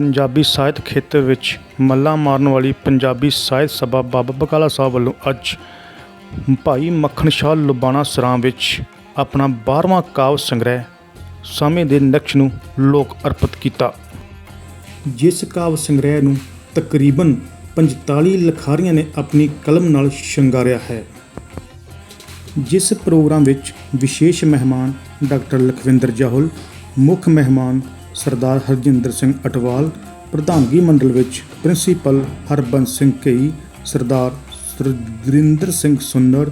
ਪੰਜਾਬੀ ਸਾਹਿਤ ਖੇਤਰ ਵਿੱਚ ਮੱਲਾਂ ਮਾਰਨ ਵਾਲੀ ਪੰਜਾਬੀ ਸਾਹਿਤ ਸਭਾ ਬਾਬਾ ਬਕਾਲਾ ਸਾਹਿਬ ਵੱਲੋਂ ਅੱਜ ਭਾਈ ਮੱਖਣ ਸ਼ਾਹ ਲੁਬਾਣਾ ਸਰਾਂ ਵਿੱਚ ਆਪਣਾ 12ਵਾਂ ਕਾਵ ਸੰਗ੍ਰਹਿ, ਸਮੇਂ ਦੇ ਨਕਸ਼ ਨੂੰ ਲੋਕ ਅਰਪਿਤ ਕੀਤਾ। ਜਿਸ ਕਾਵ ਸੰਗ੍ਰਹਿ ਨੂੰ ਤਕਰੀਬਨ 45 ਲਖਾਰੀਆਂ ਨੇ ਆਪਣੀ ਕਲਮ ਨਾਲ ਸ਼ਿੰਗਾਰਿਆ ਹੈ। ਜਿਸ ਪ੍ਰੋਗਰਾਮ ਵਿੱਚ ਵਿਸ਼ੇਸ਼ ਮਹਿਮਾਨ ਡਾਕਟਰ ਲਖਵਿੰਦਰ ਜਾਹੁਲ, ਮੁੱਖ ਮਹਿਮਾਨ ਸਰਦਾਰ ਹਰਜਿੰਦਰ ਸਿੰਘ ਅਟਵਾਲ, ਪ੍ਰਧਾਨਗੀ ਮੰਡਲ ਵਿੱਚ ਪ੍ਰਿੰਸੀਪਲ ਹਰਬੰਸ ਸਿੰਘ ਕਈ ਸਰਦਾਰ ਸੁਰਿੰਦਰ ਸਿੰਘ ਸੁੰਨਰ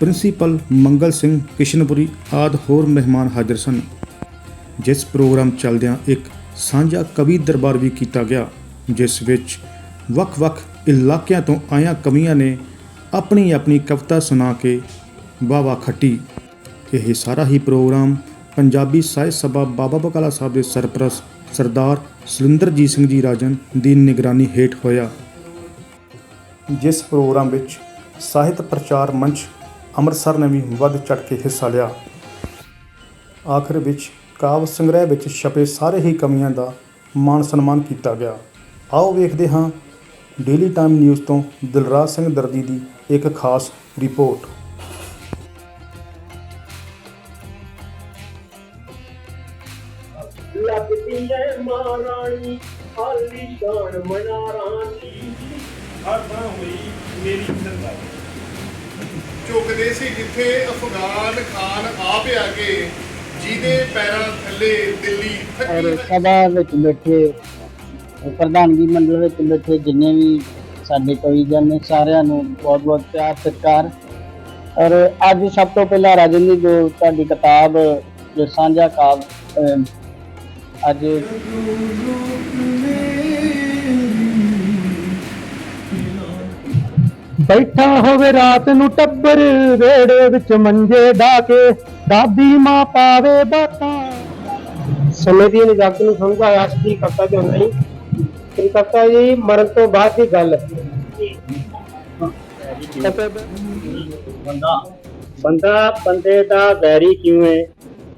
ਪ੍ਰਿੰਸੀਪਲ ਮੰਗਲ ਸਿੰਘ ਕਿਸ਼ਨਪੁਰੀ ਆਦ ਹੋਰ ਮਹਿਮਾਨ ਹਾਜ਼ਰ ਸਨ। ਜਿਸ ਪ੍ਰੋਗਰਾਮ ਚੱਲਦਿਆਂ ਇੱਕ ਸਾਂਝਾ ਕਵੀ ਦਰਬਾਰ ਵੀ ਕੀਤਾ ਗਿਆ, ਜਿਸ ਵਿੱਚ ਵੱਖ-ਵੱਖ ਇਲਾਕਿਆਂ ਤੋਂ ਆਇਆ ਕਵੀਆਂ ਨੇ ਆਪਣੀ ਆਪਣੀ ਕਵਿਤਾ ਸੁਣਾ ਕੇ ਵਾਵਾ ਖੱਟੀ। ਇਹ ਸਾਰਾ ਹੀ ਪ੍ਰੋਗਰਾਮ ਪੰਜਾਬੀ ਸਾਹਿਤ ਸਭਾ ਬਾਬਾ ਬਕਾਲਾ ਸਾਹਿਬ ਦੇ ਸਰਪ੍ਰਸਤ ਸਰਦਾਰ ਸੁਰਿੰਦਰਜੀਤ ਸਿੰਘ ਜੀ ਰਾਜਨ ਦੀ ਨਿਗਰਾਨੀ ਹੇਠ ਹੋਇਆ। ਜਿਸ ਪ੍ਰੋਗਰਾਮ ਵਿੱਚ ਸਾਹਿਤ ਪ੍ਰਚਾਰ ਮੰਚ ਅੰਮ੍ਰਿਤਸਰ ਨੇ ਵੀ ਵੱਧ ਚੜ ਕੇ ਹਿੱਸਾ ਲਿਆ। ਆਖਰ ਵਿੱਚ ਕਾਵ ਸੰਗ੍ਰਹਿ ਵਿੱਚ ਛਪੇ ਸਾਰੇ ਹੀ ਕਵੀਆਂ ਦਾ ਮਾਣ ਸਨਮਾਨ ਕੀਤਾ ਗਿਆ। ਆਓ ਵੇਖਦੇ ਹਾਂ ਡੇਲੀ ਟਾਈਮ ਨਿਊਜ਼ ਤੋਂ ਦਿਲਰਾਜ ਸਿੰਘ ਦਰਦੀ ਦੀ ਇੱਕ ਖਾਸ ਰਿਪੋਰਟ। ਲੱਗਦੀ ਐ ਮਹਾਰਾਣੀ ਆਲੀ ਸ਼ਾਨ ਮਨਾਰਾਂ ਦੀ ਹਰਨਾ ਹੋਈ ਮੇਰੀ ਸਰਦਾਰ ਝੁਕਦੇ ਸੀ ਜਿੱਥੇ ਅਫਗਾਨ ਖਾਨ ਆਪ ਆ ਕੇ ਜਿਹਦੇ ਪੈਰਾਂ ਥੱਲੇ ਦਿੱਲੀ ਔਰ ਥੱਕੀ ਸਭਾ ਵਿੱਚ ਬੈਠੇ ਪ੍ਰਧਾਨਗੀ ਮੰਡਲ ਵਿੱਚ ਬੈਠੇ ਜਿੰਨੇ ਵੀ ਸਾਡੇ ਕਵੀਜਨ ਨੇ ਸਾਰਿਆਂ ਨੂੰ ਬਹੁਤ ਬਹੁਤ ਪਿਆਰ ਸਤਿਕਾਰ। ਔਰ ਅੱਜ ਸਭ ਤੋਂ ਪਹਿਲਾਂ ਰਾਜਨ ਜੀ ਜੋ ਤੁਹਾਡੀ ਕਿਤਾਬ ਜੋ ਸਾਂਝਾ ਕਾਵ ਅੱਜ ਬੈਠਾ ਹੋਵੇ ਰਾਤ ਨੂੰ ਟੱਬਰ ਵੇੜੇ ਵਿੱਚ ਮੰਜੇ ਢਾ ਕੇ ਦਾਦੀ ਮਾਂ ਪਾਵੇ ਬਾਤਾਂ। ਸਮੇਂ ਦੀ ਨਿਗਾਹ ਨੂੰ ਸਮਝਾਇਆ ਸੀ ਕਰਤਾ ਜੋ ਨਹੀਂ ਇਹ ਕਰਤਾ ਜੀ ਮਰਨ ਤੋਂ ਬਾਅਦ ਦੀ ਗੱਲ। ਬੰਦਾ। ਬੰਦਾ ਬੰਦੇ ਦਾ ਵੈਰੀ ਕਿਉਂ ਹੈ?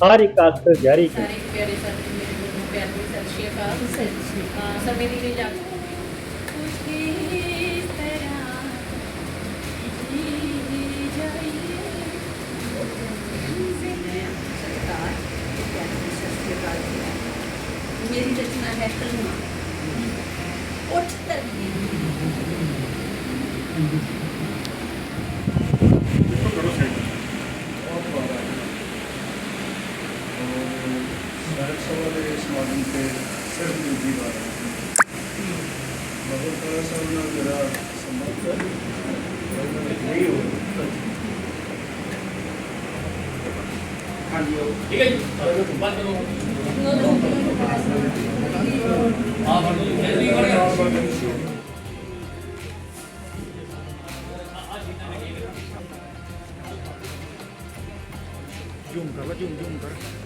ਹਰ ਇੱਕ ਅਸਤ ਜਾਰੀ ਕਿਉਂ ਪਿਆਰੇ ਸਾਥੀ ਮੇਰੇ ਵੱਲੋਂ ਪਿਆਰ ਦੀ ਸਤਿ ਸ਼੍ਰੀ ਅਕਾਲ ਸਤਿ ਸ਼੍ਰੀ ਅਕਾਲ ਸਮੇਂ ਦੀ ਨਹੀਂ ਜਾਂਦੀ ਕੁਝ ਇਸ ਤਰ੍ਹਾਂ ਜੀ ਜਾਈਏ ਸਤਿਕਾਰ ਸਾਹਿਬ ਸਭਾ ਦੇ ਸਮਾਗਮ ਤੇ ਸਿਰਫ ਨਿੱਜੀ ਬਾਤ ਬਾਬਾ ਕਾਲਾ ਸਾਹਿਬ ਨਾਲ ਮੇਰਾ ਸੰਬੰਧ ਨਹੀਂ ਹੋ। ਹਾਂਜੀ ਉਹ ਠੀਕ ਹੈ ਜੀ। ਬੰਦ ਕਰੋ ਜ਼ੂਮ ਕਰ ਲਾ ਜ਼ੂਮ ਜ਼ੂਮ ਕਰ।